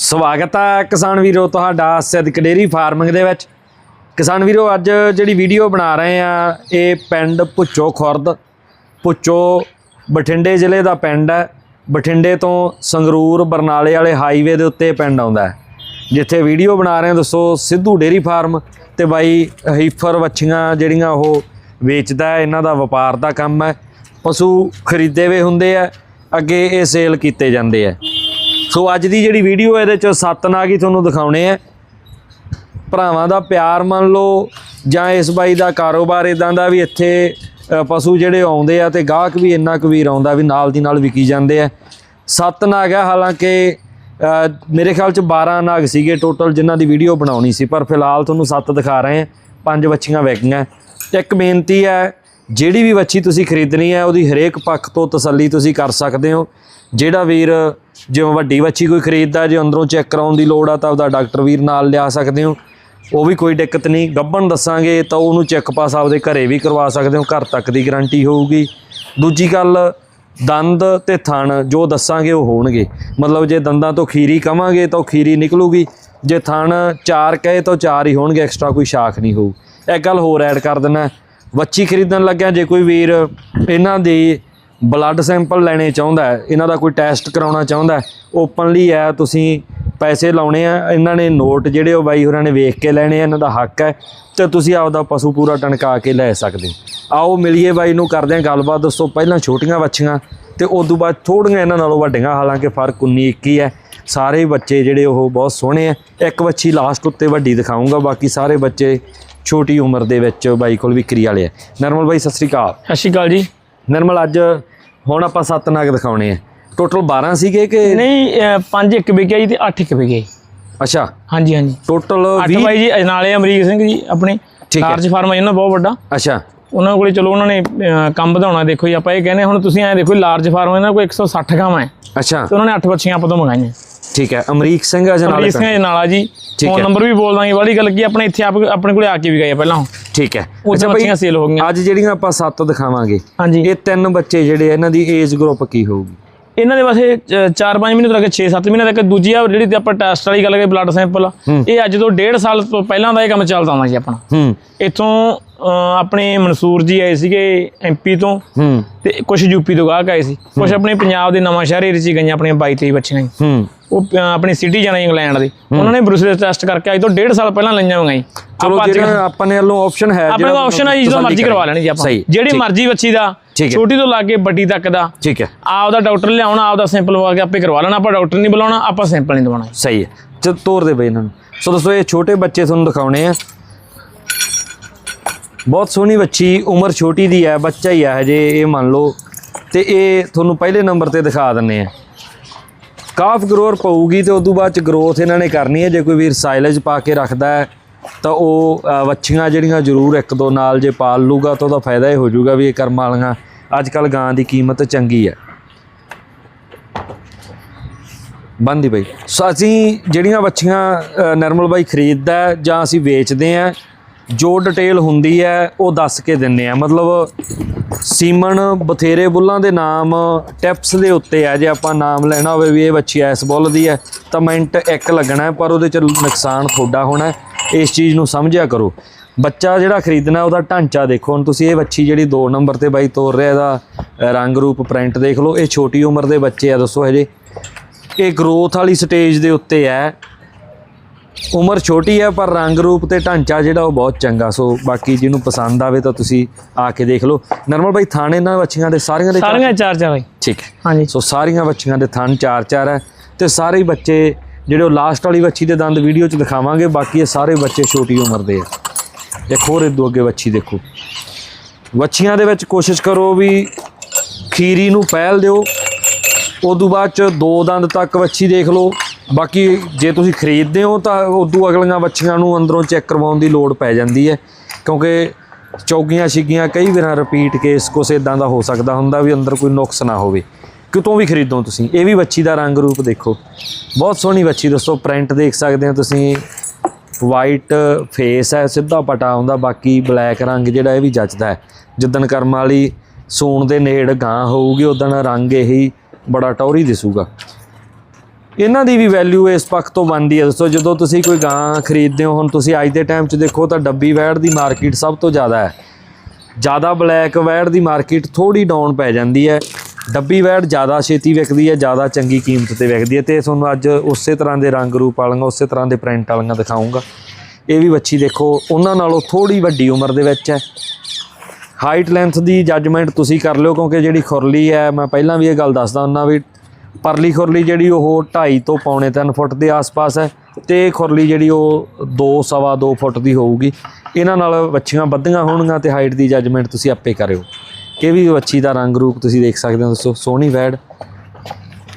ਸਵਾਗਤ ਹੈ ਕਿਸਾਨ ਵੀਰੋ ਤੁਹਾਡਾ ਸਿੱਧਕ ਡੇਰੀ ਫਾਰਮਿੰਗ ਦੇ ਵਿੱਚ। ਕਿਸਾਨ ਵੀਰੋ, ਅੱਜ ਜਿਹੜੀ ਵੀਡੀਓ ਬਣਾ ਰਹੇ ਆ, ਇਹ ਪਿੰਡ ਪੁੱਚੋ ਖੁਰਦ। ਪੁੱਚੋ ਬਠਿੰਡੇ ਜ਼ਿਲ੍ਹੇ ਦਾ ਪਿੰਡ ਹੈ। ਬਠਿੰਡੇ ਤੋਂ ਸੰਗਰੂਰ, ਬਰਨਾਲੇ ਵਾਲੇ ਹਾਈਵੇ ਦੇ ਉੱਤੇ ਪਿੰਡ ਆਉਂਦਾ ਹੈ। ਜਿੱਥੇ ਵੀਡੀਓ ਬਣਾ ਰਹੇ ਹਾਂ ਦੱਸੋ ਸਿੱਧੂ ਡੇਰੀ ਫਾਰਮ ਤੇ ਬਾਈ ਹੀਫਰ ਵੱਛੀਆਂ ਜਿਹੜੀਆਂ ਉਹ ਵੇਚਦਾ ਇਹਨਾਂ ਦਾ ਵਪਾਰ ਦਾ ਕੰਮ ਹੈ। ਪਸ਼ੂ ਖਰੀਦੇ ਵੇ ਹੁੰਦੇ ਆ, ਅੱਗੇ ਇਹ ਸੇਲ ਕੀਤੇ ਜਾਂਦੇ ਆ। ਸੋ ਅੱਜ ਦੀ ਜਿਹੜੀ ਵੀਡੀਓ ਇਹਦੇ ਚ ਸੱਤ ਨਾਗ ਹੀ ਤੁਹਾਨੂੰ ਦਿਖਾਉਣੇ ਆ। ਭਰਾਵਾਂ ਦਾ ਪਿਆਰ ਮੰਨ ਲਓ ਜਾਂ ਇਸ ਬਾਈ ਦਾ ਕਾਰੋਬਾਰ ਇਦਾਂ ਦਾ ਵੀ ਇੱਥੇ ਪਸ਼ੂ ਜਿਹੜੇ ਆਉਂਦੇ ਆ ਤੇ ਗਾਹਕ ਵੀ ਇੰਨਾ ਕੁ ਵੀਰ ਆਉਂਦਾ ਵੀ ਨਾਲ ਦੀ ਨਾਲ ਵਿਕੀ ਜਾਂਦੇ ਆ। ਸੱਤ ਨਾਗ ਆ, ਹਾਲਾਂਕਿ ਮੇਰੇ ਖਿਆਲ ਚ 12 ਨਾਗ ਸੀਗੇ ਟੋਟਲ ਜਿਨ੍ਹਾਂ ਦੀ ਵੀਡੀਓ ਬਣਾਉਣੀ ਸੀ, ਪਰ ਫਿਲਹਾਲ ਤੁਹਾਨੂੰ ਸੱਤ ਦਿਖਾ ਰਹੇ ਆ, ਪੰਜ ਵੱਛੀਆਂ ਵਿਕ ਗਈਆਂ। ਇੱਕ ਬੇਨਤੀ ਹੈ, ਜਿਹੜੀ ਵੀ ਵੱਛੀ ਤੁਸੀਂ ਖਰੀਦਣੀ ਹੈ, ਉਹਦੀ ਹਰੇਕ ਪੱਖ ਤੋਂ ਤਸੱਲੀ ਤੁਸੀਂ ਕਰ ਸਕਦੇ ਹੋ। ਜਿਹੜਾ ਵੀਰ ਜੇ ਵੱਡੀ ਵੱਛੀ ਕੋਈ ਖਰੀਦਦਾ, ਜੇ ਅੰਦਰੋਂ ਚੈੱਕ ਕਰਾਉਣ ਦੀ ਲੋੜ ਆ ਤਾਂ ਉਹਦਾ ਡਾਕਟਰ ਵੀਰ ਨਾਲ ਲਿਆ ਸਕਦੇ ਹੋ। ਉਹ ਵੀ ਕੋਈ ਦਿੱਕਤ ਨਹੀਂ। ਗੱਬਣ ਦੱਸਾਂਗੇ ਤਾਂ ਉਹਨੂੰ ਚੈੱਕ ਪਾਸ ਆਪਦੇ ਘਰੇ ਵੀ ਕਰਵਾ ਸਕਦੇ ਹੋ। ਘਰ ਤੱਕ ਦੀ ਗਾਰੰਟੀ ਹੋਊਗੀ। ਦੂਜੀ ਗੱਲ, ਦੰਦ ਤੇ ਥਣ ਜੋ ਦੱਸਾਂਗੇ ਉਹ ਹੋਣਗੇ। ਮਤਲਬ ਜੇ ਦੰਦਾਂ ਤੋਂ ਖੀਰੀ ਕਵਾਂਗੇ ਤਾਂ ਉਹ ਖੀਰੀ ਨਿਕਲੂਗੀ। ਜੇ ਥਣ ਚਾਰ ਕਹੇ ਤਾਂ ਚਾਰ ਹੀ ਹੋਣਗੇ, ਐਕਸਟਰਾ ਕੋਈ ਸ਼ਾਖ ਨਹੀਂ ਹੋਊ। ਇੱਕ ਗੱਲ ਹੋਰ ਐਡ ਕਰ ਦਿੰਨਾ ਵੱਛੀ ਖਰੀਦਣ ਲੱਗਿਆ ਜੇ ਕੋਈ ਵੀਰ ਇਹਨਾਂ ਦੀ ਬਲੱਡ ਸੈਂਪਲ ਲੈਣੇ ਚਾਹੁੰਦਾ ਹੈ ਇਹਨਾਂ ਦਾ ਕੋਈ ਟੈਸਟ ਕਰਾਉਣਾ ਚਾਹੁੰਦਾ ਹੈ ਓਪਨਲੀ ਹੈ ਤੁਸੀਂ ਪੈਸੇ ਲਾਉਣੇ ਆ ਇਹਨਾਂ ਨੇ ਨੋਟ ਜਿਹੜੇ ਉਹ ਬਾਈ ਹੋਰਾਂ ਨੇ ਵੇਖ ਕੇ ਲੈਣੇ ਆ ਇਹਨਾਂ ਦਾ ਹੱਕ ਹੈ ਤੇ ਤੁਸੀਂ ਆਪਦਾ ਪਸ਼ੂ ਪੂਰਾ ਟਣਕਾ ਕੇ ਲੈ ਸਕਦੇ। ਆਓ ਮਿਲੀਏ ਬਾਈ ਨੂੰ ਕਰਦੇ ਹਾਂ ਗੱਲਬਾਤ ਦੱਸੋ ਪਹਿਲਾਂ ਛੋਟੀਆਂ ਬੱਚੀਆਂ ਤੇ ਉਸ ਤੋਂ ਬਾਅਦ ਥੋੜੀਆਂ ਇਹਨਾਂ ਨਾਲੋਂ ਵੱਡੀਆਂ ਹਾਲਾਂਕਿ ਫ਼ਰਕ 19 21 ਹੈ। ਸਾਰੇ ਬੱਚੇ ਜਿਹੜੇ ਉਹ ਬਹੁਤ ਸੋਹਣੇ ਆ ਇੱਕ ਬੱਚੀ ਲਾਸਟ ਉੱਤੇ ਵੱਡੀ ਦਿਖਾਉਂਗਾ ਬਾਕੀ ਸਾਰੇ ਬੱਚੇ ਛੋਟੀ ਉਮਰ ਦੇ ਵਿੱਚ ਬਾਈ ਕੋਲ ਵਿਕਰੀ ਵਾਲੇ ਆ। ਨਰਮਲ ਬਾਈ ਸਤਿ ਸ੍ਰੀ ਅਕਾਲ। ਸਤਿ ਸ਼੍ਰੀ ਅਕਾਲ ਜੀ। ਨਰਮਲ ਅੱਜ ਹੁਣ ਆਪਾਂ ਸੱਤ ਨਾਗ ਦਿਖਾਉਣੇ ਆ। ਟੋਟਲ 12 ਸੀਗੇ ਕਿ ਨਹੀਂ 5 ਇੱਕ ਵਿਕਿਆ ਜੀ ਤੇ 8 ਇੱਕ ਵਿਕਿਆ ਜੀ। ਅੱਛਾ। ਹਾਂਜੀ ਹਾਂਜੀ। ਟੋਟਲ 8 20 ਬਾਈ ਜੀ ਅਜਨਾਲੇ ਅਮਰੀਕ ਸਿੰਘ ਜੀ ਆਪਣੇ। ਕਾਰਜ ਫਾਰਮ ਇਹਨਾਂ ਬਹੁਤ ਵੱਡਾ। ਅੱਛਾ। ਉਹਨਾਂ ਕੋਲੇ ਚਲੋ ਉਹਨਾਂ ਨੇ ਕੰਮ ਵਧਾਉਣਾ ਦੇਖੋ ਜੀ ਆਪਾਂ ਇਹ ਕਹਿੰਦੇ ਹੁਣ ਤੁਸੀਂ ਐ ਦੇਖੋ ਲਾਰਜ ਫਾਰਮ ਇਹਨਾਂ ਕੋਲ 160 ਗਾਵਾਂ ਹੈ ਅੱਛਾ। ਤੇ ਉਹਨਾਂ ਨੇ 8 ਬੱਚੀਆਂ ਆਪਾਂ ਤੋਂ ਮੰਗਾਈਆਂ। ਠੀਕ ਹੈ। ਅਮਰੀਕ ਸਿੰਘ ਅਜਨਾਲੇ ਅਮਰੀਕ ਸਿੰਘ ਅਜਨਾਲਾ ਜੀ ਫੋਨ। ਨੰਬਰ ਵੀ ਬੋਲ ਦਾਂਗੇ ਵਾਲੀ ਗੱਲ ਕੀ ਆਪਣੇ ਇੱਥੇ ਆਪ ਆਪਣੇ ਕੋਲੇ ਆ ਕੇ ਵੀ ਗਏ ਪਹਿਲਾਂ ਠੀਕ ਹੈ। ਉਹ ਬੱਚੀਆਂ ਸੇਲ ਹੋ ਗਈਆਂ। ਅੱਜ ਜਿਹੜੀਆਂ ਆਪਾਂ ਸੱਤ ਦਿਖਾਵਾਂਗੇ ਹਾਂਜੀ। ਇਹ ਤਿੰਨ ਬੱਚੇ ਜਿਹੜੇ ਇਹਨਾਂ ਦੀ ਏਜ ਗਰੁੱਪ ਕੀ ਹੋਊਗੀ? ਇਹਨਾਂ ਦੇ ਵਾਸਤੇ 4-5 ਮਹੀਨੇ ਤੋਂ ਲੈ ਕੇ 6-7 ਮਹੀਨੇ ਤੱਕ ਦੂਜੀ ਆ ਜਿਹੜੀ ਤੇ ਆਪਾਂ ਟੈਸਟ ਵਾਲੀ ਗੱਲ ਕਰੀਏ ਬਲੱਡ ਸੈਂਪਲ ਇਹ ਅੱਜ ਤੋਂ 1.5 ਸਾਲ ਤੋਂ ਪਹਿਲਾਂ ਦਾ ਇਹ ਕੰਮ ਚੱਲਦਾ ਹੁੰਦਾ ਜੀ ਆਪਣਾ। ਹੂੰ। ਇੱਥੋਂ ਆਪਣੇ ਮਨਸੂਰ ਜੀ ਆਏ ਸੀਗੇ ਐਮਪੀ ਤੋਂ। ਹੂੰ। ਤੇ ਕੁਝ ਯੂਪੀ ਤੋਂ ਗਾਹਕ ਆਏ ਸੀ। ਕੁਝ ਆਪਣੇ ਪੰਜਾਬ ਦੇ ਨਵਾਂ ਸ਼ਹਿਰ ਏਰੀਏ 'ਚ ਗਈਆਂ ਆਪਣੀਆਂ 22 23 ਬੱਚੀਆਂ ਹੂੰ। ਉਹ ਆਪਣੀ ਸਿਟੀ ਜਾਣਾ ਇੰਗਲੈਂਡ ਦੇ। ਉਹਨਾਂ ਨੇ ਬਰੂਸਲੇ ਟੈਸਟ ਕਰਕੇ ਅੱਜ ਤੋਂ 1.5 ਸਾਲ ਪਹਿਲਾਂ ਲਈਆਂ ਹੋਈਆਂ ਜੀ ਚਲੋ ਆਪਾਂ ਜਿਹੜਾ ਆਪਾਂ ਨੇ ਵੱਲੋਂ ਆਪਸ਼ਨ ਹੈ ਆਪਣੇ ਕੋਲ ਆਪਸ਼ਨ ਹੈ ਜੀ ਜਦੋਂ ਮਰਜ਼ੀ ਕਰਵਾ ਲੈਣੀ ਜੀ ਆਪਾਂ। ਜਿਹੜੀ ਮਰਜ਼ੀ ਬੱਚੀ ਦਾ। ਛੋਟੀ ਤੋਂ ਲਾ ਕੇ ਵੱਡੀ ਤੱਕ ਦਾ। ਠੀਕ ਹੈ। ਆਪਦਾ ਡਾਕਟਰ ਲਿਆਉਣਾ ਆਪਦਾ ਸੈਂਪਲ ਕੇ ਆਪੇ ਕਰਵਾ ਲੈਣਾ ਆਪਾਂ ਡਾਕਟਰ ਨਹੀਂ ਬੁਲਾਉਣਾ ਆਪਾਂ ਸੈਂਪਲ ਨਹੀਂ ਦਵਾਉਣਾ ਸਹੀ ਹੈ। ਚਲ ਤੋਰ ਦੇ ਬਈ ਇਹਨਾਂ ਨੂੰ। ਸੋ ਦੋਸਤੋ ਇਹ ਛੋਟੇ ਬੱਚੇ ਤੁਹਾਨੂੰ ਦਿਖਾਉਣੇ ਆ। ਬਹੁਤ ਸੋਹਣੀ ਬੱਚੀ ਉਮਰ ਛੋਟੀ ਦੀ ਹੈ ਬੱਚਾ ਹੀ ਹੈ ਹਜੇ ਇਹ ਮੰਨ ਲਓ। ਤੇ ਇਹ ਤੁਹਾਨੂੰ ਪਹਿਲੇ ਨੰਬਰ ਤੇ ਦਿਖਾ ਦਿੰਨੇ ਆ। ਕਾਫ ਗਰੋਰ ਪਊਗੀ ਤੇ ਤੋਂ ਬਾਅਦ ਚ ਗਰੋਥ ਇਹਨਾਂ ਨੇ ਕਰਨੀ ਹੈ। ਜੇ ਕੋਈ ਵੀਰ ਸਾਈਲੇਜ ਪਾ ਕੇ ਰੱਖਦਾ ਹੈ ਤਾਂ ਉਹ ਵੱਛੀਆਂ ਜਿਹੜੀਆਂ ਜ਼ਰੂਰ ਇੱਕ ਦੋ ਨਾਲ ਜੇ ਪਾਲ ਲੂਗਾ ਤਾਂ ਉਹਦਾ ਫਾਇਦਾ ਇਹ ਹੋ ਜਾਊਗਾ ਵੀ ਇਹ ਕਰਮ ਵਾਲੀਆਂ ਅੱਜ ਕੱਲ ਗਾਂ ਦੀ ਕੀਮਤ ਚੰਗੀ ਹੈ। ਬੰਦੀ ਬਾਈ ਸੋ ਅਸੀਂ ਜਿਹੜੀਆਂ ਵੱਛੀਆਂ ਅ, ਨਰਮਲ ਬਾਈ ਖਰੀਦਦਾ ਜਾਂ ਅਸੀਂ ਵੇਚਦੇ ਆ ਜੋ ਡਿਟੇਲ ਹੁੰਦੀ ਹੈ, ਉਹ ਦੱਸ ਕੇ ਦਿੰਨੇ ਆ ਮਤਲਬ ਸੀਮਨ ਬਥੇਰੇ ਬੁੱਲਾਂ ਦੇ ਨਾਮ ਟਿਪਸ ਦੇ ਉੱਤੇ ਆ ਜੇ ਆਪਾਂ ਨਾਮ ਲੈਣਾ ਹੋਵੇ ਵੀ ਇਹ ਬੱਚੀ ਐਸ ਬੁੱਲ ਦੀ ਹੈ, ਤਾਂ ਮਿੰਟ ਇੱਕ ਲੱਗਣਾ ਪਰ ਉਹਦੇ ਚ ਨੁਕਸਾਨ ਤੁਹਾਡਾ ਹੋਣਾ ਇਸ ਚੀਜ਼ ਨੂੰ ਸਮਝਿਆ ਕਰੋ। ਬੱਚਾ ਜਿਹੜਾ ਖਰੀਦਣਾ ਉਹਦਾ ਢਾਂਚਾ ਦੇਖੋ। ਹੁਣ ਤੁਸੀਂ ਇਹ ਬੱਚੀ ਜਿਹੜੀ 2 ਨੰਬਰ ਤੇ ਬਾਈ ਤੋਰ ਰਿਹਾ, ਇਹਦਾ ਰੰਗ ਰੂਪ ਪ੍ਰਿੰਟ ਦੇਖ ਲਓ। ਇਹ ਛੋਟੀ ਉਮਰ ਦੇ ਬੱਚੇ ਆ, ਦੱਸੋ ਹਜੇ। ਇਹ ਗਰੋਥ ਵਾਲੀ ਸਟੇਜ ਦੇ ਉੱਤੇ ਹੈ। ਉਮਰ ਛੋਟੀ ਹੈ ਪਰ ਰੰਗ ਰੂਪ ਤੇ ਢਾਂਚਾ ਜਿਹੜਾ ਉਹ ਬਹੁਤ ਚੰਗਾ। ਸੋ ਬਾਕੀ ਜਿਹਨੂੰ ਪਸੰਦ ਆਵੇ ਤਾਂ ਤੁਸੀਂ ਆ ਕੇ ਦੇਖ ਲਓ। ਨਰਮਲ ਬਾਈ ਥਾਣੇ ਇਹਨਾਂ ਬੱਚੀਆਂ ਦੇ ਸਾਰੀਆਂ ਦੇ ਸਾਰੀਆਂ ਚਾਰ ਚਾਰ ਹੈ ਠੀਕ ਹੈ। ਹਾਂਜੀ। ਸੋ ਸਾਰੀਆਂ ਬੱਚੀਆਂ ਦੇ ਥਣ ਚਾਰ ਚਾਰ ਹੈ ਤੇ ਸਾਰੇ ਬੱਚੇ ਜਿਹੜੇ ਉਹ ਲਾਸਟ ਵਾਲੀ ਬੱਚੀ ਦੇ ਦੰਦ ਵੀਡੀਓ 'ਚ ਦਿਖਾਵਾਂਗੇ ਬਾਕੀ ਇਹ ਸਾਰੇ ਬੱਚੇ ਛੋਟੀ ਉਮਰ ਦੇ ਆ। ਇੱਕ ਹੋਰ ਇਦੋਂ ਅੱਗੇ ਬੱਚੀ ਦੇਖੋ। ਬੱਚੀਆਂ ਦੇ ਵਿੱਚ ਕੋਸ਼ਿਸ਼ ਕਰੋ ਵੀ ਖੀਰੀ ਨੂੰ ਪਹਿਲ ਦਿਓ। ਉਦੋਂ ਬਾਅਦ ਚ ਦੋ ਦੰਦ ਤੱਕ ਵੱਛੀ ਦੇਖ ਲਓ। ਬਾਕੀ ਜੇ ਤੁਸੀਂ ਖਰੀਦਦੇ ਹੋ ਤਾਂ ਉਦੋਂ ਅਗਲੀਆਂ ਵੱਛੀਆਂ ਨੂੰ ਅੰਦਰੋਂ ਚੈੱਕ ਕਰਵਾਉਣ ਦੀ ਲੋੜ ਪੈ ਜਾਂਦੀ ਹੈ, ਕਿਉਂਕਿ ਚੌਗੀਆਂ ਛਿੱਗੀਆਂ ਕਈ ਵਾਰ ਰਿਪੀਟ ਕੇਸ ਕੁਛ ਇਦਾਂ ਦਾ ਹੋ ਸਕਦਾ ਹੁੰਦਾ ਵੀ ਅੰਦਰ ਕੋਈ ਨੁਕਸ ਨਾ ਹੋਵੇ। ਕਿਤੋਂ ਵੀ ਖਰੀਦੋ ਤੁਸੀਂ, ਇਹ ਵੀ ਵੱਛੀ ਦਾ ਰੰਗ ਰੂਪ ਦੇਖੋ। ਬਹੁਤ ਸੋਹਣੀ ਵੱਛੀ ਦੋਸਤੋ ਪ੍ਰਿੰਟ ਦੇਖ ਸਕਦੇ ਹੋ ਤੁਸੀਂ। ਵਾਈਟ ਫੇਸ ਹੈ, ਸਿੱਧਾ ਪਟਾ ਆਉਂਦਾ ਬਾਕੀ ਬਲੈਕ ਰੰਗ ਜਿਹੜਾ ਇਹ ਵੀ ਜੱਚਦਾ ਹੈ। ਜਿੱਦਣ ਕਰਮ ਵਾਲੀ ਸੂਣ ਦੇ ਨੇੜ ਗਾਂ ਹੋਊਗੀ, ਉਦਣ ਰੰਗ ਇਹੀ ਬੜਾ ਟੌਰੀ ਦਿਸੂਗਾ। ਇਹਨਾਂ ਦੀ ਵੀ ਵੈਲਿਊ ਇਸ ਪੱਖ ਤੋਂ ਬਣਦੀ ਹੈ। ਦੱਸੋ, ਜਦੋਂ ਤੁਸੀਂ ਕੋਈ ਗਾਂ ਖਰੀਦਦੇ ਹੋ, ਹੁਣ ਤੁਸੀਂ ਅੱਜ ਦੇ ਟਾਈਮ 'ਚ ਦੇਖੋ ਤਾਂ ਡੱਬੀ ਵੈੜ ਦੀ ਮਾਰਕੀਟ ਸਭ ਤੋਂ ਜ਼ਿਆਦਾ ਹੈ। ਜ਼ਿਆਦਾ ਬਲੈਕ ਵੈੜ ਦੀ ਮਾਰਕੀਟ ਥੋੜੀ ਡਾਊਨ ਪੈ ਜਾਂਦੀ ਹੈ। ਡੱਬੀ ਵੈੜ ਜ਼ਿਆਦਾ ਛੇਤੀ ਵਿਕਦੀ ਹੈ, ਜ਼ਿਆਦਾ ਚੰਗੀ ਕੀਮਤ ਤੇ ਵਿਕਦੀ ਹੈ ਤੇ ਤੁਹਾਨੂੰ ਅੱਜ ਉਸੇ ਤਰ੍ਹਾਂ ਦੇ ਰੰਗ ਰੂਪ ਵਾਲੀਆਂ, ਉਸੇ ਤਰ੍ਹਾਂ ਦੇ ਪ੍ਰਿੰਟ ਵਾਲੀਆਂ ਦਿਖਾਉਂਗਾ। ਇਹ ਵੀ ਵੱਛੀ ਦੇਖੋ, ਉਹਨਾਂ ਨਾਲੋਂ ਥੋੜੀ ਵੱਡੀ ਉਮਰ ਦੇ ਵਿੱਚ ਹੈ। ਹਾਈਟ ਲੈਂਥ ਦੀ ਜੱਜਮੈਂਟ ਤੁਸੀਂ ਕਰ ਲਿਓ, ਕਿਉਂਕਿ ਜਿਹੜੀ ਖੁਰਲੀ ਹੈ, ਮੈਂ ਪਹਿਲਾਂ ਵੀ ਇਹ ਗੱਲ ਦੱਸਦਾ ਹੁੰਦਾ ਵੀ ਪਰਲੀ ਖੁਰਲੀ ਜਿਹੜੀ ਉਹ 2.5 ਤੋਂ ਪੌਣੇ 3 ਫੁੱਟ ਦੇ ਆਸ-ਪਾਸ ਹੈ ਤੇ ਖੁਰਲੀ ਜਿਹੜੀ ਉਹ 2 ਸਵਾ 2 ਫੁੱਟ ਦੀ ਹੋਊਗੀ। ਇਹਨਾਂ ਨਾਲ ਵੱਛੀਆਂ ਵੱਧੀਆਂ ਹੋਣਗੀਆਂ ਤੇ ਹਾਈਟ ਦੀ ਜੱਜਮੈਂਟ ਤੁਸੀਂ ਆਪੇ ਕਰਿਓ। ਇਹ ਵੀ ਵੱਛੀ ਦਾ ਰੰਗ ਰੂਪ ਤੁਸੀਂ ਦੇਖ ਸਕਦੇ ਹੋ ਦੋਸਤੋ ਸੋਹਣੀ ਵੈੜ।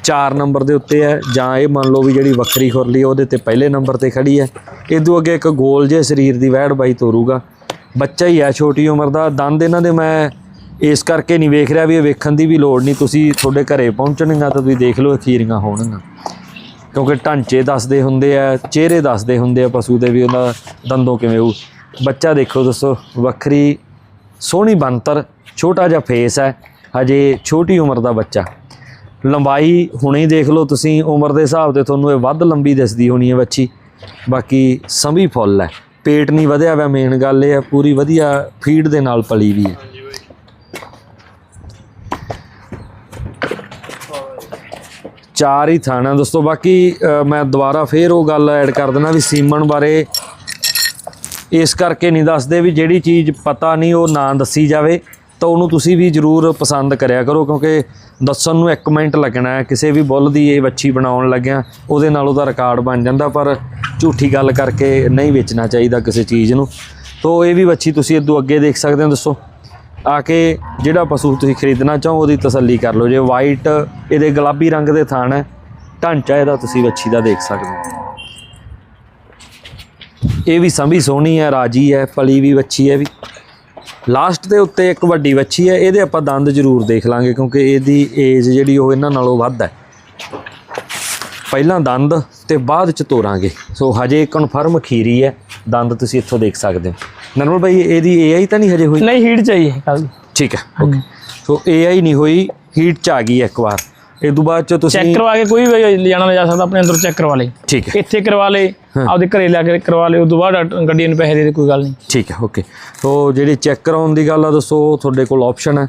4 ਨੰਬਰ ਦੇ ਉੱਤੇ ਹੈ ਜਾਂ ਇਹ ਮੰਨ ਲਓ ਵੀ ਜਿਹੜੀ ਵੱਖਰੀ ਖੁਰਲੀ ਉਹਦੇ ਤੇ ਪਹਿਲੇ ਨੰਬਰ ਤੇ ਖੜੀ ਹੈ। ਇਦੋਂ ਅੱਗੇ ਇੱਕ ਗੋਲ ਜਿਹੇ ਸਰੀਰ ਦੀ ਵੈੜ ਬਾਈ ਤੋਰੂਗਾ। ਬੱਚਾ ਹੀ ਹੈ, ਛੋਟੀ ਉਮਰ ਦਾ। ਦੰਦ ਇਹਨਾਂ ਦੇ ਮੈਂ ਇਸ ਕਰਕੇ ਨਹੀਂ ਵੇਖ ਰਿਹਾ ਵੀ ਇਹ ਵੇਖਣ ਦੀ ਵੀ ਲੋੜ ਨਹੀਂ। ਤੁਸੀਂ ਤੁਹਾਡੇ ਘਰੇ ਪਹੁੰਚਣਗੀਆਂ ਤਾਂ ਤੁਸੀਂ ਦੇਖ ਲਓ ਖੀਰੀਆਂ ਹੋਣਗੀਆਂ। ਕਿਉਂਕਿ ਢਾਂਚੇ ਦੱਸਦੇ ਹੁੰਦੇ ਆ, ਚਿਹਰੇ ਦੱਸਦੇ ਹੁੰਦੇ ਆ ਪਸ਼ੂ ਦੇ ਵੀ ਉਹਦਾ ਦੰਦੋਂ ਕਿਵੇਂ ਹੋਊ। ਬੱਚਾ ਦੇਖੋ ਦੱਸੋ, ਵੱਖਰੀ ਸੋਹਣੀ ਬੰਤਰ ਛੋਟਾ ਜਿਹਾ ਫੇਸ ਹੈ, ਹਜੇ ਛੋਟੀ ਉਮਰ ਦਾ ਬੱਚਾ। ਲੰਬਾਈ ਹੁਣੇ ਹੀ ਦੇਖ ਲਓ ਤੁਸੀਂ, ਉਮਰ ਦੇ ਹਿਸਾਬ ਤੇ ਤੁਹਾਨੂੰ ਇਹ ਵੱਧ ਲੰਬੀ ਦਿਸਦੀ ਹੋਣੀ ਹੈ ਬੱਚੀ। ਬਾਕੀ ਸੰਭੀ ਫੁੱਲ ਹੈ, ਪੇਟ ਨਹੀਂ ਵਧਿਆ ਹੋਇਆ ਮੇਨ ਗੱਲ ਇਹ ਹੈ, ਪੂਰੀ ਵਧੀਆ ਫੀਡ ਦੇ ਨਾਲ ਪਲੀ ਵੀ ਹੈ। ਚਾਰ ਹੀ ਥਾਣਾ। ਦੋਸਤੋ, ਬਾਕੀ ਮੈਂ ਦੁਬਾਰਾ ਫੇਰ ਉਹ ਗੱਲ ਐਡ ਕਰ ਦੇਣਾ ਵੀ ਸੀਮਨ ਬਾਰੇ ਇਸ ਕਰਕੇ ਨਹੀਂ ਦੱਸਦੇ ਵੀ ਜਿਹੜੀ ਚੀਜ਼ ਪਤਾ ਨਹੀਂ, ਉਹ ਨਾ ਦੱਸੀ ਜਾਵੇ, ਤਾਂ ਉਹਨੂੰ ਤੁਸੀਂ ਵੀ ਜਰੂਰ ਪਸੰਦ ਕਰਿਆ ਕਰੋ, ਕਿਉਂਕਿ ਦੱਸਣ ਨੂੰ 1 ਮਿੰਟ ਲੱਗਣਾ ਹੈ। ਕਿਸੇ ਵੀ ਬੁੱਲ ਦੀ ਇਹ ਵੱਛੀ ਬਣਾਉਣ ਲੱਗਿਆ, ਉਹਦੇ ਨਾਲ ਉਹਦਾ ਰਿਕਾਰਡ ਬਣ ਜਾਂਦਾ, ਪਰ ਝੂਠੀ ਗੱਲ ਕਰਕੇ ਨਹੀਂ ਵੇਚਣਾ ਚਾਹੀਦਾ ਕਿਸੇ ਚੀਜ਼ ਨੂੰ। ਤੋਂ, ਇਹ ਵੀ ਵੱਛੀ ਤੁਸੀਂ ਇਦੋਂ ਅੱਗੇ ਦੇਖ ਸਕਦੇ ਹੋ ਦੱਸੋ ਆ ਕੇ ਜਿਹੜਾ ਪਸ਼ੂ ਤੁਸੀਂ ਖਰੀਦਣਾ ਚਾਹੋ ਉਹਦੀ ਤਸੱਲੀ ਕਰ ਲਓ। ਜੇ ਵਾਈਟ ਇਹਦੇ ਗੁਲਾਬੀ ਰੰਗ ਦੇ ਥਣ ਹੈ, ਢਾਂਚਾ ਇਹਦਾ ਤੁਸੀਂ ਵੱਛੀ ਦਾ ਦੇਖ ਸਕਦੇ ਹੋ। ਇਹ ਵੀ ਸੰਭੀ ਸੋਹਣੀ ਹੈ, ਰਾਜੀ ਹੈ, ਪਲੀ ਵੀ ਵੱਛੀ ਹੈ ਵੀ। ਲਾਸਟ ਦੇ ਉੱਤੇ ਇੱਕ ਵੱਡੀ ਵੱਛੀ ਹੈ, ਇਹਦੇ ਆਪਾਂ ਦੰਦ ਜ਼ਰੂਰ ਦੇਖ ਲਾਂਗੇ ਕਿਉਂਕਿ ਇਹਦੀ ਏਜ ਜਿਹੜੀ ਉਹ ਇਹਨਾਂ ਨਾਲੋਂ ਵੱਧ ਹੈ। ਪਹਿਲਾਂ ਦੰਦ ਤੇ ਬਾਅਦ ਚ ਤੋਰਾਂਗੇ। ਸੋ ਹਜੇ ਕਨਫਰਮ ਖੀਰੀ ਹੈ, ਦੰਦ ਤੁਸੀਂ ਇੱਥੋਂ ਦੇਖ ਸਕਦੇ ਹੋ। ਨਰਮਲ ਭਾਈ ਇਹਦੀ ਏਆਈ ਤਾਂ ਨਹੀਂ ਹਜੇ ਹੋਈ? ਨਹੀਂ ਹੀਟ ਚਾਹੀਏ ਕੱਲ ਠੀਕ ਹੈ ਓਕੇ ਸੋ ਏਆਈ ਨਹੀਂ ਹੋਈ ਹੀਟ ਚ ਆ ਗਈ ਇੱਕ ਵਾਰ। ਇਹ ਤੋਂ ਬਾਅਦ ਚ ਚੈੱਕ ਤੁਸੀਂ ਕਰਵਾ ਕੇ ਕੋਈ ਵੀ ਲਿਜਾਣਾ ਲੈ ਜਾ ਸਕਦਾ ਆਪਣੇ ਅੰਦਰ ਚੈੱਕ ਕਰਵਾ ਲੇ। ਠੀਕ ਹੈ। ਇੱਥੇ ਕਰਵਾ ਲੇ ਆਪਦੇ ਘਰੇ ਲਿਆ ਕੇ ਕਰਵਾ ਲੇ ਉਸ ਤੋਂ ਬਾਅਦ ਗੱਡੀ ਨੂੰ ਪੈਸੇ ਦੇ ਦੇ ਕੋਈ ਗੱਲ ਨਹੀਂ। ਠੀਕ ਹੈ ਓਕੇ ਸੋ ਜਿਹੜੀ ਚੈੱਕ ਕਰਾਉਣ ਦੀ ਗੱਲ ਆ ਦੱਸੋ ਤੁਹਾਡੇ ਕੋਲ ਆਪਸ਼ਨ ਹੈ।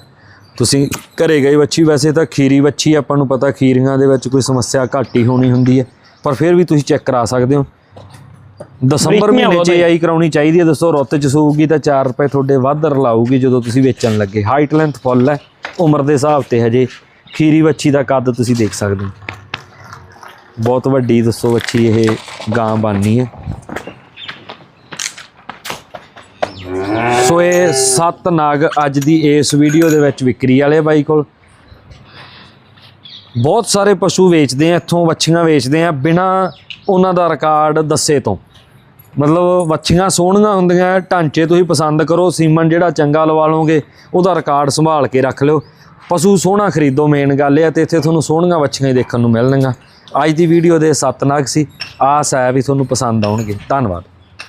ਤੁਸੀਂ ਘਰੇ ਗਈ ਬੱਚੀ ਵੈਸੇ ਤਾਂ ਖੀਰੀ ਬੱਚੀ ਆਪਾਂ ਨੂੰ ਪਤਾ ਖੀਰੀਆਂ ਦੇ ਵਿੱਚ ਕੋਈ ਸਮੱਸਿਆ ਘੱਟ ਹੀ ਹੋਣੀ ਹੁੰਦੀ ਹੈ। ਪਰ ਫਿਰ ਵੀ ਤੁਸੀਂ ਚੈੱਕ ਕਰਾ ਸਕਦੇ ਹੋ। ਦਸੰਬਰ ਮਹੀਨੇ ਚ। ਆਈ ਕਰਾਉਣੀ ਚਾਹੀਦੀ ਹੈ ਦੱਸੋ ਰੁੱਤ ਚ ਸੂਗੀ ਤਾਂ 4 ਰੁਪਏ ਤੁਹਾਡੇ ਵੱਧ ਰਲਾਊਗੀ ਜਦੋਂ ਤੁਸੀਂ ਵੇਚਣ ਲੱਗੇ। ਹਾਈਟ ਲੈਂਥ ਫੁੱਲ ਹੈ ਉਮਰ ਦੇ ਹਿਸਾਬ ਤੇ ਹਜੇ। ਖੀਰੀ ਬੱਚੀ ਦਾ ਕੱਦ ਤੁਸੀਂ ਦੇਖ ਸਕਦੇ ਹੋ। ਬਹੁਤ ਵੱਡੀ ਦੱਸੋ ਬੱਚੀ ਇਹ ਗਾਂ ਬਾਨੀ ਹੈ। ਸੋ ਇਹ ਸੱਤ ਨਾਗ ਅੱਜ ਦੀ ਇਸ ਵੀਡੀਓ ਦੇ ਵਿੱਚ ਵਿਕਰੀ ਵਾਲੇ ਬਾਈ ਕੋਲ। ਬਹੁਤ ਸਾਰੇ ਪਸ਼ੂ ਵੇਚਦੇ ਆ ਇੱਥੋਂ ਵੱਛੀਆਂ ਵੇਚਦੇ ਆ ਬਿਨਾ ਉਹਨਾਂ ਦਾ ਰਿਕਾਰਡ ਦੱਸੇ ਤੋਂ। ਮਤਲਬ ਵੱਛੀਆਂ ਸੋਹਣੀਆਂ ਹੁੰਦੀਆਂ, ਢਾਂਚੇ ਤੁਸੀਂ ਪਸੰਦ ਕਰੋ, ਸੀਮਨ ਜਿਹੜਾ ਚੰਗਾ ਲਵਾ ਲਓਗੇ, ਉਹਦਾ ਰਿਕਾਰਡ ਸੰਭਾਲ ਕੇ ਰੱਖ ਲਿਓ। ਪਸ਼ੂ ਸੋਹਣਾ ਖਰੀਦੋ ਮੇਨ ਗੱਲ ਇਹ ਆ ਤੇ ਇੱਥੇ ਤੁਹਾਨੂੰ ਸੋਹਣੀਆਂ ਵੱਛੀਆਂ ਹੀ ਦੇਖਣ ਨੂੰ ਮਿਲਣਗੀਆਂ। ਅੱਜ ਦੀ ਵੀਡੀਓ ਦੇ ਸੱਤ ਨਾਗ ਸੀ, ਆਸ ਹੈ ਵੀ ਤੁਹਾਨੂੰ ਪਸੰਦ ਆਉਣਗੇ। ਧੰਨਵਾਦ।